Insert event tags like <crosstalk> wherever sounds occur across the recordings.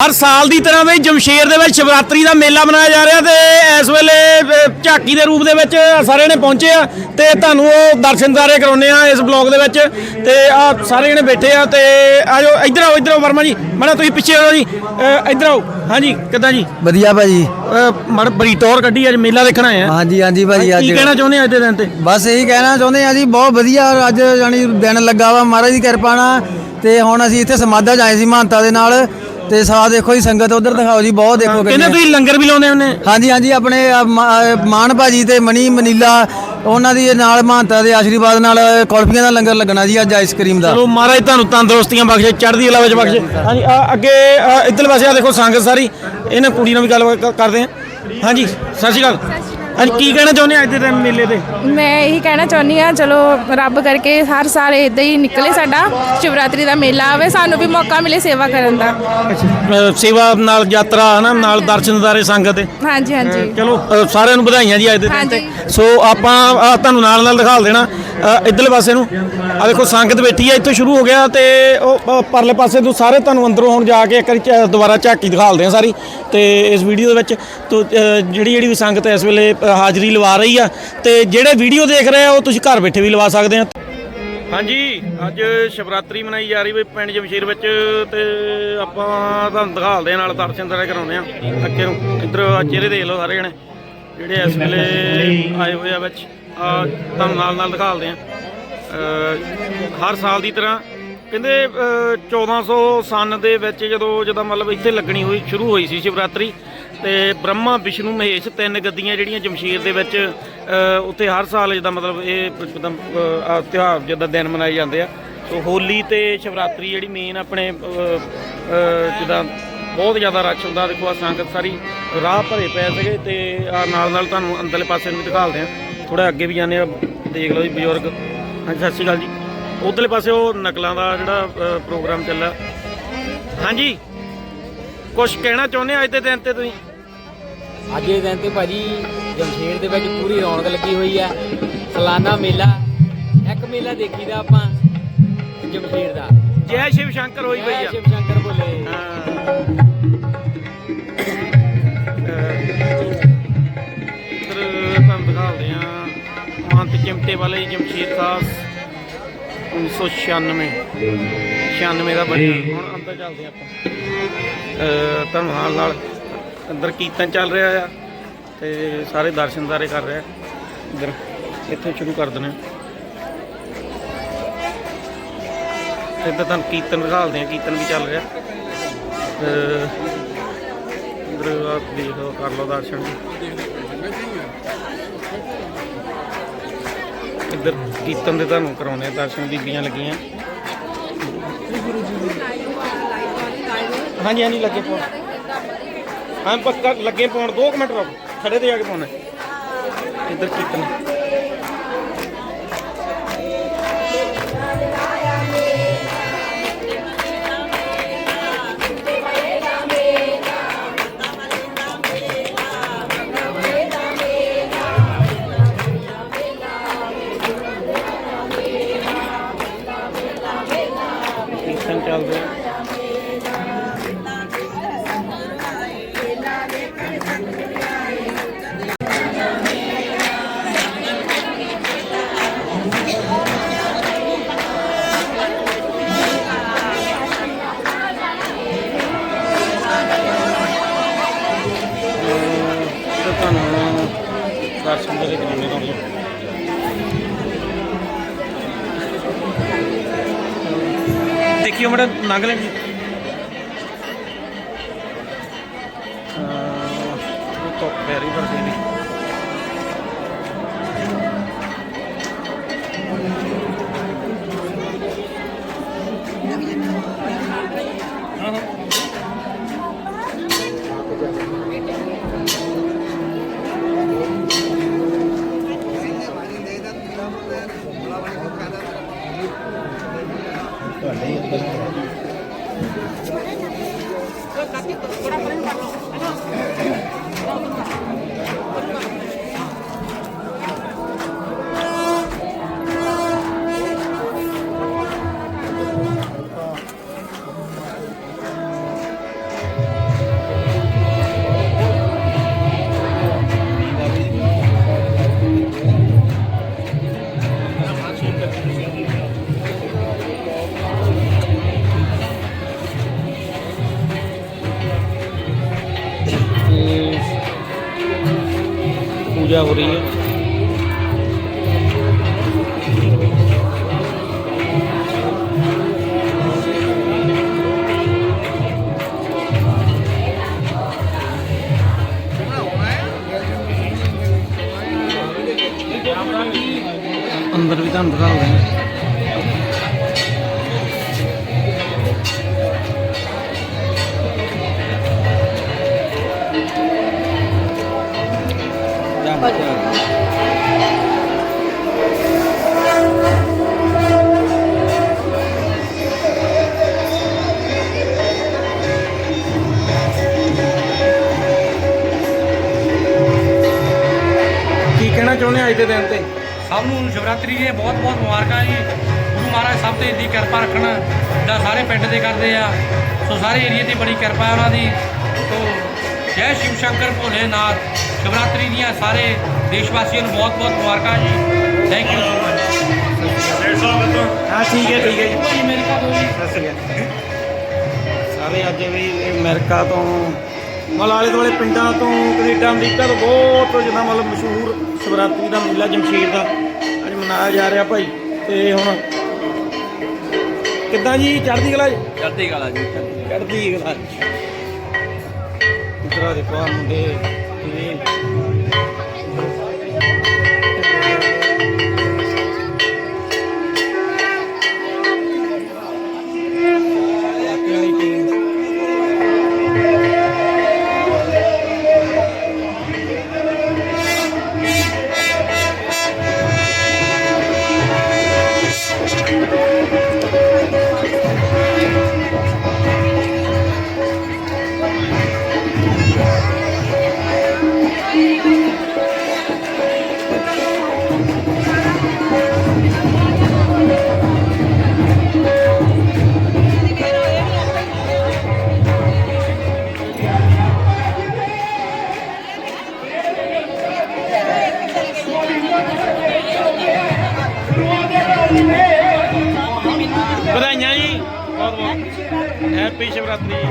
ਹਰ ਸਾਲ ਦੀ ਤਰ੍ਹਾਂ ਵੀ ਜਮਸ਼ੇਰ ਦੇ ਵਿੱਚ ਸ਼ਿਵਰਾਤਰੀ ਦਾ ਮੇਲਾ ਮਨਾਇਆ ਜਾ ਰਿਹਾ ਤੇ ਇਸ ਵੇਲੇ ਝਾਕੀ ਦੇ ਰੂਪ ਦੇ ਵਿੱਚ ਸਾਰੇ ਨੇ ਪਹੁੰਚੇ ਆ ਤੇ ਤੁਹਾਨੂੰ ਉਹ ਦਰਸ਼ਨਦਾਰੇ ਕਰਾਉਨੇ ਆ ਇਸ ਬਲੌਗ ਦੇ ਵਿੱਚ ਤੇ ਆ ਸਾਰੇ ਜਣੇ ਬੈਠੇ ਆ ਤੇ ਆਜੋ ਇੱਧਰ ਆਓ ਇੱਧਰ ਆਓ ਵਰਮਾ ਜੀ ਮਾੜਾ ਤੁਸੀਂ ਪਿੱਛੇ ਆਓ ਜੀ ਅ, ਇੱਧਰ ਆਓ ਹਾਂਜੀ ਕਿੱਦਾਂ ਜੀ? ਵਧੀਆ ਭਾਜੀ। ਮੜ ਬੜੀ ਟੌਰ ਕੱਢੀ ਅੱਜ ਮੇਲਾ ਦੇਖਣਾ ਆਏ ਆ। ਹਾਂਜੀ ਹਾਂਜੀ ਭਾਜੀ ਕੀ ਅੱਜ ਕਹਿਣਾ ਚਾਹੁੰਦੇ ਆ ਅੱਜ ਦੇ ਦਿਨ ਤੇ? ਬਸ ਇਹੀ ਕਹਿਣਾ ਚਾਹੁੰਦੇ ਆ ਜੀ ਬਹੁਤ ਵਧੀਆ ਅੱਜ ਜਾਨੀ ਦਿਨ ਲੱਗਾ ਵਾ ਮਹਾਰਾਜ ਦੀ ਕਿਰਪਾ ਨਾਲ ਤੇ ਹੁਣ ਅਸੀਂ ਇੱਥੇ ਸਮਾਧਾ ਜਾਏ ਸੀ ਮਹੰਤਾ ਦੇ ਨਾਲ। ਤੇ ਸਾਹ ਦੇਖੋ ਜੀ ਸੰਗਤ ਉਧਰ ਦਿਖਾਓ ਜੀ ਬਹੁਤ ਦੇਖੋ ਕਹਿੰਦੇ ਕਿੰਨੇ ਤੁਸੀਂ ਲੰਗਰ ਵੀ ਲਾਉਂਦੇ ਹੁੰਦੇ ਹਾਂਜੀ ਹਾਂਜੀ ਆਪਣੇ ਆ ਮਾ- ਅ, ਮਾਨ ਭਾਜੀ ਤੇ ਮਣੀ ਮਨੀਲਾ ਉਹਨਾਂ ਦੀ ਨਾਲ ਮਹੰਤਾ ਦੇ ਆਸ਼ੀਰਵਾਦ ਨਾਲ ਕੁਲਫੀਆਂ ਦਾ ਲੰਗਰ ਲੱਗਣਾ ਜੀ ਅੱਜ ਆਈਸਕ੍ਰੀਮ ਦਾ। ਚਲੋ ਮਹਾਰਾਜ ਤੁਹਾਨੂੰ ਤੰਦਰੁਸਤੀਆਂ ਬਖਸ਼ੇ ਚੜ੍ਹਦੀ ਕਲਾ ਵਿੱਚ ਬਖਸ਼ੇ। ਹਾਂਜੀ ਆ ਅੱਗੇ ਆ, ਇੱਧਰਲੇ ਪਾਸੇ ਆ ਦੇਖੋ ਸੰਗਤ ਸਾਰੀ। ਇਹਨਾਂ ਕੁੜੀ ਨਾਲ ਵੀ ਗੱਲ ਕਰਦੇ ਆ। ਹਾਂਜੀ ਸਤਿ ਸ਼੍ਰੀ ਅਕਾਲ। ਹਾਂਜੀ ਕੀ ਕਹਿਣਾ ਚਾਹੁੰਦੇ ਆ ਅੱਜ ਦੇ ਦਿਨ ਮੇਲੇ ਤੇ? ਮੈਂ ਇਹੀ ਕਹਿਣਾ ਚਾਹੁੰਦੀ ਆ ਚਲੋ ਰੱਬ ਕਰਕੇ ਹਰ ਸਾਲ ਇਦਾਂ ਹੀ ਨਿਕਲੇ ਸਾਡਾ ਸ਼ਿਵਰਾਤਰੀ ਦਾ ਮੇਲਾ ਆਵੇ ਸਾਨੂੰ ਵੀ ਮੌਕਾ ਮਿਲੇ ਸੇਵਾ ਕਰਨ ਦਾ। ਅ, ਸੇਵਾ ਨਾਲ ਯਾਤਰਾ ਹਨਾ ਨਾਲ ਦਰਸ਼ਨਦਾਰੇ ਸੰਗਤ ਦੇ। ਹਾਂਜੀ ਹਾਂਜੀ। ਚਲੋ ਅ, ਸਾਰਿਆਂ ਨੂੰ ਵਧਾਈਆਂ ਜੀ ਅੱਜ ਦੇ ਦਿਨ ਤੇ। ਹਾਂਜੀ। ਸੋ ਆਪਾਂ ਤੁਹਾਨੂੰ ਨਾਲ ਨਾਲ ਦਿਖਾ ਦੇਣਾ ਇੱਧਰਲੇ ਪਾਸੇ ਨੂੰ। ਆ ਦੇਖੋ, ਸੰਗਤ ਬੈਠੀ ਆ, ਇੱਥੋਂ ਸ਼ੁਰੂ ਹੋ ਗਿਆ ਤੇ ਉਹ ਪਰਲੇ ਪਾਸੇ ਤੋਂ ਸਾਰੇ ਤੁਹਾਨੂੰ ਅੰਦਰੋਂ ਹੁਣ ਜਾ ਕੇ ਇੱਕ ਵਾਰੀ ਦੁਬਾਰਾ ਝਾਕੀ ਦਿਖਾਲਦੇ ਆ ਸਾਰੀ। ਤੇ ਇਸ ਵੀਡੀਓ ਦੇ ਵਿੱਚ ਤੋ ਜਿਹੜੀ ਜਿਹੜੀ ਵੀ ਸੰਗਤ ਇਸ ਵੇਲੇ ਹਾਜ਼ਰੀ ਲਵਾ ਰਹੀ ਆ, ਤੇ ਜਿਹੜੇ ਵੀਡੀਓ ਦੇਖ ਰਹੇ ਆ, ਉਹ ਤੁਸੀਂ ਘਰ ਬੈਠੇ ਵੀ ਲਵਾ ਸਕਦੇ ਆ। ਹਾਂਜੀ, ਅੱਜ ਸ਼ਿਵਰਾਤਰੀ ਮਨਾਈ ਜਾ ਰਹੀ ਵੀ ਪਿੰਡ ਜਮਸ਼ੀਰ ਵਿੱਚ, ਤੇ ਆਪਾਂ ਤੁਹਾਨੂੰ ਦਿਖਾਲਦੇ ਆ, ਨਾਲ ਦਰਸ਼ਨ ਦਰ ਕਰਾਉਂਦੇ ਆ ਅੱਗੇ ਨੂੰ। ਇੱਧਰ ਚਿਹਰੇ ਦੇਖ ਲਓ ਸਾਰੇ ਜਣੇ, ਜਿਹੜੇ ਇਸ ਵੇਲੇ ਆਏ ਹੋਏ ਆ ਵਿੱਚ। ਤੁਹਾਨੂੰ ਨਾਲ ਨਾਲ ਦਿਖਾਲਦੇ ਆ ਹਰ ਸਾਲ ਦੀ ਤਰ੍ਹਾਂ ਕਹਿੰਦੇ, ਅਹ 1400 ਸਨ ਦੇ ਵਿੱਚ ਜਦੋਂ ਜਦੋਂ ਮਤਲਬ ਇੱਥੇ ਲੱਗਣੀ ਹੋਈ, ਸ਼ੁਰੂ ਹੋਈ ਸੀ ਸ਼ਿਵਰਾਤਰੀ, ਤੇ ਬ੍ਰਹਮਾ, ਵਿਸ਼ਨੂੰ, ਮਹੇਸ਼ ਤਿੰਨ ਗੱਦੀਆਂ ਜਿਹੜੀਆਂ ਜਮਸ਼ੀਰ ਦੇ ਵਿੱਚ ਉੱਥੇ ਹਰ ਸਾਲ ਜਿੱਦਾਂ ਮਤਲਬ ਇਹ ਤਿਉਹਾਰ ਜਿੱਦਾਂ ਦਿਨ ਮਨਾਏ ਜਾਂਦੇ ਆ। ਸੋ ਹੋਲੀ ਤੇ ਸ਼ਿਵਰਾਤਰੀ ਜਿਹੜੀ ਮੇਨ ਆਪਣੇ ਜਿੱਦਾਂ ਬਹੁਤ ਜ਼ਿਆਦਾ ਰਸ਼ ਹੁੰਦਾ। ਦੇਖੋ ਆ ਸੰਗਤ ਸਾਰੀ ਰਾਹ ਭਰੇ ਪਏ ਸੀਗੇ ਤੇ ਆ ਨਾਲ ਨਾਲ ਤੁਹਾਨੂੰ ਅੰਦਰਲੇ ਪਾਸੇ ਨੂੰ ਵੀ ਦਿਖਾਲਦੇ ਆ ਥੋੜਾ ਅੱਗੇ ਵੀ ਜਾਂਦੇ ਆ ਦੇਖ ਲਓ ਜੀ ਬਜ਼ੁਰਗ। ਹਾਂਜੀ ਸਤਿ ਸ਼੍ਰੀ ਅਕਾਲ ਜੀ। ਉਧਰਲੇ ਪਾਸੇ ਉਹ ਨਕਲਾਂ ਦਾ ਜਿਹੜਾ ਪ੍ਰੋਗਰਾਮ ਚੱਲਾ ਹਾਂਜੀ। ਕੁਝ ਕਹਿਣਾ ਚਾਹੁੰਦੇ ਆ ਅੱਜ ਦੇ ਦਿਨ ਤੇ ਤੁਸੀਂ? ਅੱਜ ਦੇ ਦਿਨ ਤੇ ਭਾਜੀ ਜਮਸ਼ੇਰ ਦੇ ਵਿੱਚ ਪੂਰੀ ਰੌਣਕ ਲੱਗੀ ਹੋਈ ਹੈ ਸਾਲਾਨਾ ਮੇਲਾ ਇੱਕ ਮੇਲਾ ਦੇਖੀਦਾ ਆਪਾਂ ਜਮਸ਼ੇਰ ਦਾ। ਜੈ ਸ਼ਿਵ ਸ਼ੰਕਰ ਹੋਈ ਪਈ ਆ। ਸ਼ਿਵ ਸ਼ੰਕਰ ਬੋਲੇ। ਹਾਂ। ਚਿਮਟੇ ਵਾਲੇ ਜਮਸ਼ੀਰ ਖਾਸ 1996 96 ਦਾ ਬਣਿਆ। ਹੁਣ ਅੰਦਰ ਚੱਲਦੇ ਆਪਾਂ। ਤੁਹਾਨੂੰ ਨਾਲ ਅੰਦਰ ਕੀਰਤਨ ਚੱਲ ਰਿਹਾ ਆ ਤੇ ਸਾਰੇ ਦਰਸ਼ਨਦਾਰੇ ਕਰ ਰਹੇ। ਇੱਧਰ ਇੱਥੇ ਸ਼ੁਰੂ ਕਰ ਦਿੰਦੇ ਆ ਇੱਧਰ ਤੁਹਾਨੂੰ ਕੀਰਤਨ ਦਿਖਾਲਦੇ ਆ ਕੀਰਤਨ ਵੀ ਚੱਲ ਰਿਹਾ। ਇੱਧਰ ਆ ਦੇਖੋ ਕਰ ਲਓ ਦਰਸ਼ਨ। ਇੱਧਰ ਕੀਰਤਨ ਦੇ ਤੁਹਾਨੂੰ ਕਰਾਉਣੇ ਆ ਦਰਸ਼ਨ ਬੀਬੀਆਂ ਲੱਗੀਆਂ। ਹਾਂਜੀ ਹਾਂਜੀ, ਲੱਗੇ ਪਾਉਣ। ਹਾਂ, ਪੱਕਾ ਲੱਗੇ ਪਾਉਣ 2 ਮਿੰਟ ਰੁਕ, ਖੜੇ ਤੇ ਜਾ ਕੇ ਪਾਉਣਾ। ਇੱਧਰ ਕੀਰਤਨ। ਦੇਖਿਓ ਮੜਾ ਨੰਗ ਲੈਣ Gracias. ਪੂਜਾ ਹੋ ਰਹੀ ਹੈ। ਅੰਦਰ ਵੀ ਤੁਹਾਨੂੰ ਦਿਖਾਉਂਦੇ ਹਾਂ। ਕੀ ਕਹਿਣਾ ਚਾਹੁੰਦੇ ਆ ਅੱਜ ਦੇ ਦਿਨ ਤੇ? ਸਭ ਨੂੰ ਸ਼ਿਵਰਾਤਰੀ ਦੀਆਂ ਬਹੁਤ ਬਹੁਤ ਮੁਬਾਰਕਾਂ ਜੀ। ਗੁਰੂ ਮਹਾਰਾਜ ਸਭ ਤੇ ਇੰਨੀ ਕਿਰਪਾ ਰੱਖਣ ਦਾ ਸਾਰੇ ਪਿੰਡ ਦੇ ਕਰਦੇ ਆ। ਸੋ ਸਾਰੇ ਏਰੀਏ ਦੀ ਬੜੀ ਕਿਰਪਾ ਹੈ ਉਹਨਾਂ ਦੀ। ਜੈ ਸ਼ਿਵ ਸ਼ੰਕਰ ਭੋਲੇਨਾਥ। ਸ਼ਿਵਰਾਤਰੀ ਦੀਆਂ ਸਾਰੇ ਦੇਸ਼ ਵਾਸੀਆਂ ਨੂੰ ਬਹੁਤ ਬਹੁਤ ਮੁਬਾਰਕਾਂ ਜੀ। ਥੈਂਕ ਯੂ ਸੋ ਮਚ ਹਾਂ ਠੀਕ ਹੈ ਠੀਕ ਹੈ ਜੀ। ਭਾਈ ਅਮਰੀਕਾ ਤੋਂ ਜੀ। ਸਤਿ ਸ਼੍ਰੀ ਅਕਾਲ। ਸਾਰੇ ਅੱਜ ਵੀ ਅਮਰੀਕਾ ਤੋਂ ਮਤਲਬ ਆਲੇ ਦੁਆਲੇ ਪਿੰਡਾਂ ਤੋਂ ਕੈਨੇਡਾ ਅਮਰੀਕਾ ਤੋਂ ਬਹੁਤ ਜਿੱਦਾਂ ਮਤਲਬ ਮਸ਼ਹੂਰ ਸ਼ਿਵਰਾਤਰੀ ਦਾ ਮੇਲਾ ਜਮਸ਼ੀਰ ਦਾ ਅੱਜ ਮਨਾਇਆ ਜਾ ਰਿਹਾ ਭਾਈ। ਤੇ ਹੁਣ ਕਿੱਦਾਂ ਜੀ? ਚੜ੍ਹਦੀ ਕਲਾ ਜੀ? ਚੜ੍ਹਦੀ ਕਲਾ ਜੀ ਚੜ੍ਹਦੀ ਕਲਾ। ਇਧਰ ਦੇਖੋ ਆ ਮੁੰਡੇ ਜੀ ਬਹੁਤ ਬਹੁਤ ਹੈਪੀ ਸ਼ਿਵਰਾਤਰੀ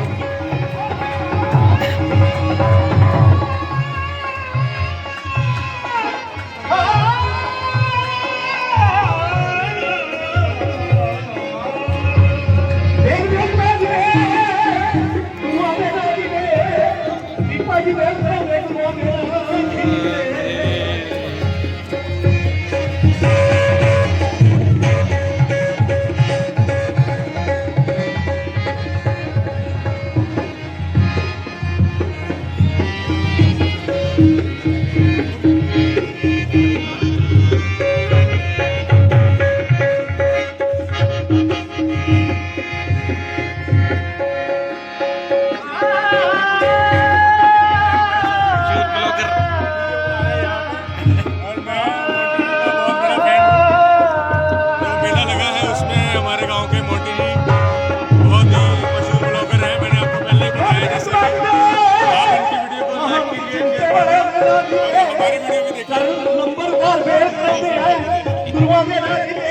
ਹਾਂਜੀ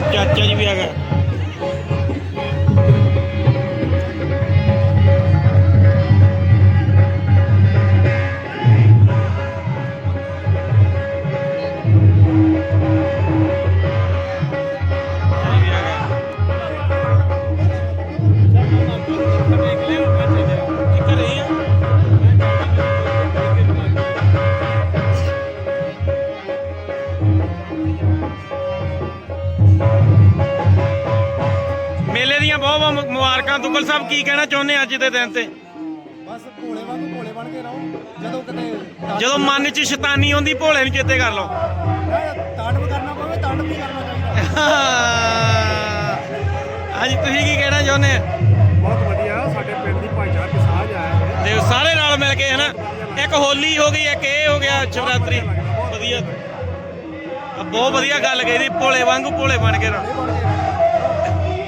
ਚਾਚਾ ਜੀ ਵੀ ਹੈਗਾ। ਮੁਬਾਰਕਾਂ ਦੁੱਗਲ ਸਾਹਿਬ ਕੀ ਕਹਿਣਾ ਚਾਹੁੰਦੇ ਅੱਜ ਦੇ ਦਿਨ ਤੇ? ਬਸ ਭੋਲੇ ਵਾਂਗੂ ਭੋਲੇ ਬਣ ਕੇ ਰਹੋ ਜਦੋਂ ਕਿਤੇ ਜਦੋਂ ਮਨ 'ਚ ਸ਼ੈਤਾਨੀ ਆਉਂਦੀ ਭੋਲੇ ਨੂੰ ਚੇਤੇ ਕਰ ਲਓ। ਤਾਂਡਵ ਕਰਨਾ ਪਵੇ ਤਾਂਡਵ ਵੀ ਕਰਨਾ ਚਾਹੀਦਾ। ਅੱਜ ਤੁਸੀਂ ਕੀ ਕਹਿਣਾ ਚਾਹੁੰਦੇ ਬਹੁਤ ਵਧੀਆ ਸਾਡੇ ਪਿੰਡ ਦੀ ਭਾਈਚਾਰਕ ਸਾਂਝ ਆਇਆ ਤੇ ਸਾਰੇ ਨਾਲ ਮਿਲ ਕੇ ਹਨਾ ਇੱਕ ਹੋਲੀ ਹੋ ਗਈ ਇੱਕ ਇਹ ਹੋ ਗਿਆ ਸ਼ਿਵਰਾਤਰੀ। ਵਧੀਆ। ਬਹੁਤ ਵਧੀਆ ਗੱਲ ਕਹੀ ਦੀ ਭੋਲੇ ਵਾਂਗੂ ਭੋਲੇ ਬਣ ਕੇ ਰਹੋ।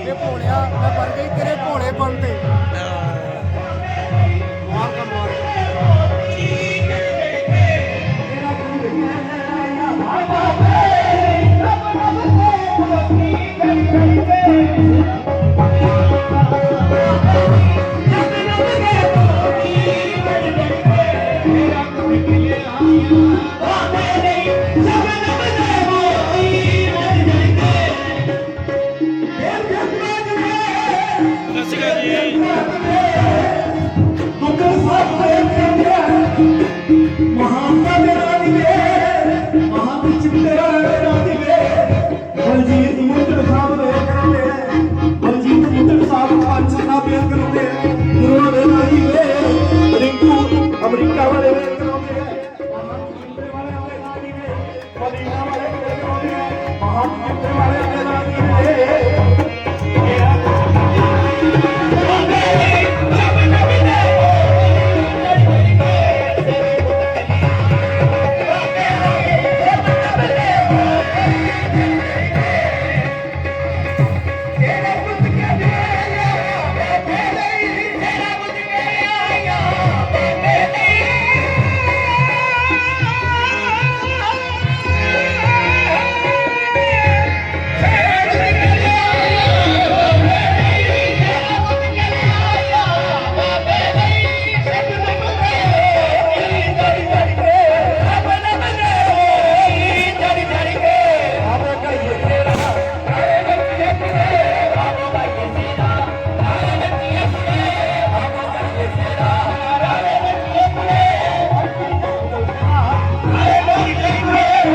ਇਹ ਭੋਲਿਆ ਮੈਂ ਬਣ ਤੇਰੇ ਭੋਲੇ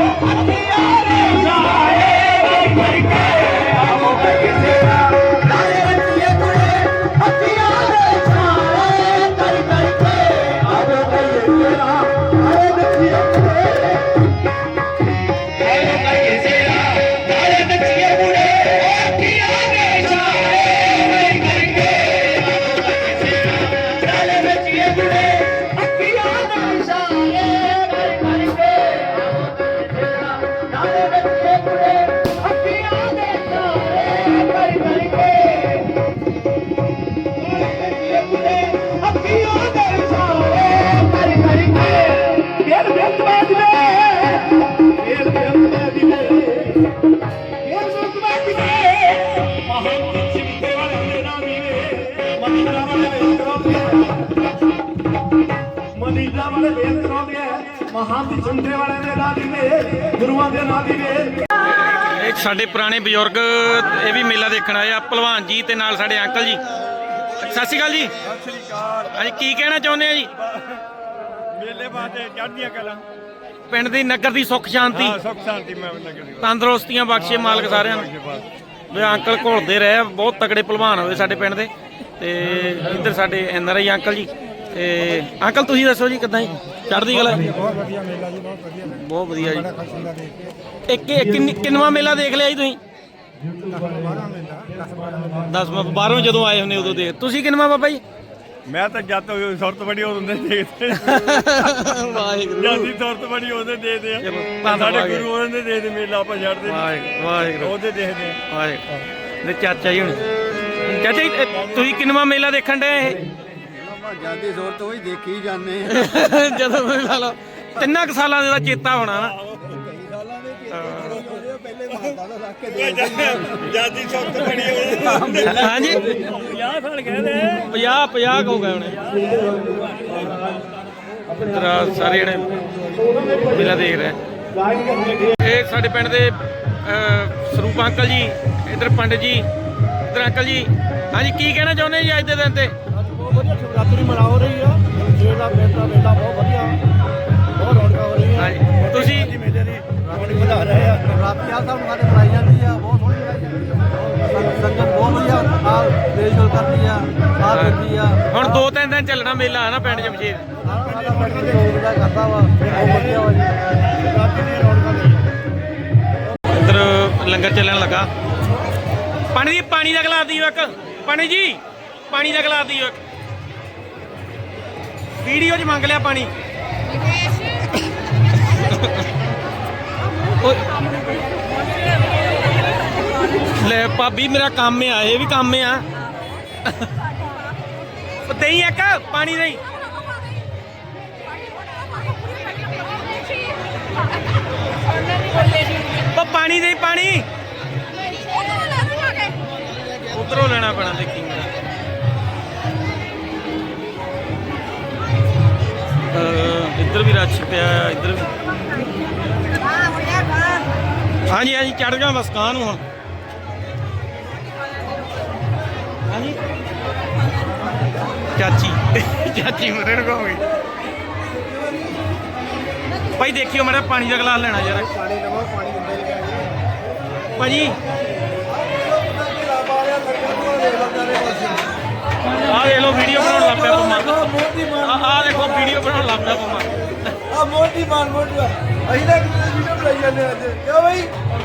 ¡Vamos, vamos! ਸ਼ਾਂਤੀ ਸਾਡੇ ਪੁਰਾਣੇ ਬਜ਼ੁਰਗ ਇਹ ਵੀ ਮੇਲਾ ਦੇਖਣ ਆਏ ਆ ਭਲਵਾਨ ਜੀ ਤੇ ਨਾਲ ਸਾਡੇ ਅੰਕਲ ਜੀ। ਸਤਿ ਸ਼੍ਰੀ ਅਕਾਲ ਜੀ। ਸਤਿ ਕੀ ਕਹਿਣਾ ਚਾਹੁੰਦੇ ਆ ਜੀ? ਮੇਲੇ ਬਾਤੇ ਚੜ੍ਹਦੀਆਂ ਕਲਾਂ। ਪਿੰਡ ਦੀ ਨਗਰ ਦੀ ਸੁੱਖ ਸ਼ਾਂਤੀ। ਹਾਂ ਸੁੱਖ ਸ਼ਾਂਤੀ ਮੈਂ ਨਗਰ ਦੀ। ਤੰਦਰੁਸਤੀਆਂ ਬਖਸ਼ੇ ਮਾਲਕ ਸਾਰਿਆਂ ਨੂੰ। ਵੇ ਅੰਕਲ ਘੋਲਦੇ ਰਹੇ ਬਹੁਤ ਤਕੜੇ ਭਲਵਾਨ ਹੋਏ ਸਾਡੇ ਪਿੰਡ ਦੇ। ਤੇ ਇੱਧਰ ਸਾਡੇ ਐਨ ਆਰ ਅੰਕਲ ਜੀ। ਤੇ ਅੰਕਲ ਤੁਸੀਂ ਦੱਸੋ ਜੀ ਕਿੱਦਾਂ ਜੀ? ਚੜ੍ਹਦੀ ਕਲਾ? ਬਹੁਤ ਵਧੀਆ ਮੇਲਾ ਜੀ ਬਹੁਤ ਵਧੀਆ ਬਹੁਤ ਵਧੀਆ ਜੀ। ਇੱਕ ਇੱਕ ਕਿੰਨ- ਕਿੰਨਵਾਂ ਮੇਲਾ ਦੇਖ ਲਿਆ ਜੀ ਤੁਸੀਂ? ਬਾਰਾਂ ਮੇਲਾ 10 12 ਮੇਲਾ। ਦਸਵਾਂ ਬਾਹਰੋਂ ਜਦੋਂ ਆਏ ਹੁੰਦੇ ਉਦੋਂ ਦੇਖ। ਤੁਸੀਂ ਕਿੰਨਵਾਂ ਬਾਬਾ ਜੀ? ਮੈਂ ਤਾਂ ਜਦ ਤੋਂ ਸੁਰਤ ਬੜੀ ਹੁੰਦੇ ਦੇਖਦੇ ਵਾਹਿਗੁਰੂ। ਜਾਂਦੀ ਸੁਰਤ ਬੜੀ ਉਹਦੇ ਦੇਖਦੇ ਆ। ਸਾਡੇ ਜੀ। ਗੁਰੂ ਉਹਦੇ ਦੇਖਦੇ ਮੇਲਾ ਆਪਾਂ ਛੱਡਦੇ ਵਾਹਿਗੁਰੂ ਵਾਹਿਗੁਰੂ। ਉਹਦੇ ਦੇਖਦੇ ਵਾਹਿਗੁਰੂ। ਨੇ ਚਾਚਾ ਜੀ ਹੁਣ ਚਾਚਾ ਜੀ ਤੁਸੀਂ ਕਿੰਨਵਾ ਮੇਲਾ ਦੇਖਣ ਡਏ ਇਹ? ਆਜ਼ਾਦੀ ਜ਼ੋਰ ਤੋਂ ਹੀ ਦੇਖੀ ਜਾਂਦੇ <laughs> ਜਦੋਂ ਵੀ ਲਾ ਲਓ ਤਿੰਨਾਂ ਕੁ ਸਾਲਾਂ ਦਾ ਚੇਤਾ ਹੋਣਾ ਨਾ। ਇਹ ਸਾਡੇ ਪਿੰਡ ਦੇ ਸਰੂਪ ਅੰਕਲ ਜੀ ਇਧਰ ਪੰਡਤ ਜੀ ਇਧਰ ਅੰਕਲ ਜੀ। ਹਾਂਜੀ ਕੀ ਕਹਿਣਾ ਚਾਹੁੰਦੇ ਜੀ ਅੱਜ ਦੇ ਦਿਨ ਤੇ? ਬਹੁਤ ਵਧੀਆ ਸ਼ਿਵਰਾਤਰੀ ਮਨਾ ਹੋ ਰਹੀ ਆ। ਜਮਸ਼ੇਰ ਦਾ ਮੇਲਾ ਮੇਲਾ ਬਹੁਤ ਵਧੀਆ। ਬਹੁਤ ਰੌਣਕਾਂ ਹੋ ਰਹੀਆਂ। ਹਾਂਜੀ। ਤੁਸੀਂ ਜੀ ਮੇਲੇ ਦੀ ਰੌਣਕ ਵਧਾ ਰਹੇ ਆ। ਸ਼ਿਵਰਾਤਰੀ ਆ। ਸਭ ਨੂੰ ਮਨਾਈ ਜਾਂਦੀ ਆ ਬਹੁਤ ਸੋਹਣੀ ਮਨਾਈ ਜਾਂਦੀ ਆ। ਸੰਗਤ ਬਹੁਤ ਵਧੀਆ ਨਾਲ ਦੇਸ਼ੋਲ ਕਰਦੀ ਆ ਸਾਥ ਦਿੰਦੀ ਆ। ਹੁਣ ਦੋ ਤਿੰਨ ਦਿਨ ਚੱਲਣਾ ਮੇਲਾ ਹੈ ਨਾ ਪਿੰਡ ਜਮਸ਼ੇਰ ਸਾਰਾ ਸਾਡਾ ਪਿੰਡ ਦੇ ਲੋਕ ਦਾ ਕਰਦਾ ਵਾ ਬਹੁਤ ਵਧੀਆ ਵਾ ਜੀ। ਸ਼ਿਵਰਾਤਰੀ ਦੀਆਂ ਰੌਣਕਾਂ ਦੇ ਇੱਧਰ ਲੰਗਰ ਚੱਲਣ ਲੱਗਾ। ਪਾਣੀ ਦੀ ਪਾਣੀ ਦਾ ਗਲਾਸ ਦਿਓ ਇੱਕ। ਪਾਣੀ ਜੀ ਪਾਣੀ ਦਾ ਗਲਾਸ ਦਿਓ ਇੱਕ। ਵੀਡੀਓ 'ਚ ਮੰਗ ਲਿਆ ਪਾਣੀ। ਲੈ ਭਾਬੀ, ਮੇਰਾ ਕੰਮ ਆ, ਇਹ ਵੀ ਕੰਮ ਆ। ਉਹ ਦੇਈ ਇੱਕ, ਪਾਣੀ ਦੇਈ। ਉਹ ਪਾਣੀ ਦੇਈ, ਪਾਣੀ। ਉਧਰੋਂ ਲੈਣਾ ਪੈਣਾ ਦੇਖੀ। ਇੱਧਰ ਵੀ ਰਸ਼ ਪਿਆ ਇੱਧਰ ਵੀ। ਹਾਂਜੀ ਹਾਂਜੀ ਚੜ ਗਿਆ ਬਸ ਕਾਂ ਨੂੰ ਹੁਣ? ਹਾਂਜੀ? ਚਾਚੀ। ਚਾਚੀ ਮਰੇ ਨੂੰ ਕਹੋਗੇ। ਭਾਈ ਦੇਖਿਓ ਮੇਰਾ ਪਾਣੀ ਦਾ ਗਲਾਸ ਲੈਣਾ ਯਾਰ। ਪਾਣੀ ਲਵੋ ਪਾਣੀ ਦਿੰਦੇ ਲਗਾ ਭਾਜੀ। ਆਹ ਦੇਖ ਲਓ ਵੀਡੀਓ ਬਣਾਉਣ ਲੱਗ ਪਿਆ ਪੰਮਾ ਆਹ ਦੇਖੋ ਵੀਡੀਓ ਬਣਾਉਣ ਲੱਗ ਪਿਆ ਪੰਮਾ ਆ ਮੋਟੀ ਮਾਨ ਮੋਟੀ ਅਸੀਂ ਤਾਂ ਕਿਤੇ ਵੀਡੀਓ ਬਣਾਈ ਜਾਂਦੇ ਅੱਜ। ਕਿਉਂ ਬਈ?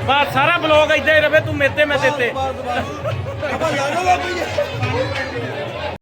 ਬਸ ਸਾਰਾ ਬਲੌਗ ਇੱਦਾਂ ਹੀ ਰਵੇ ਤੂੰ ਮੇਤੇ ਮੈਂ ਤੇਤੇ ਆਪਾਂ ਬਾਬੂ ਜੀ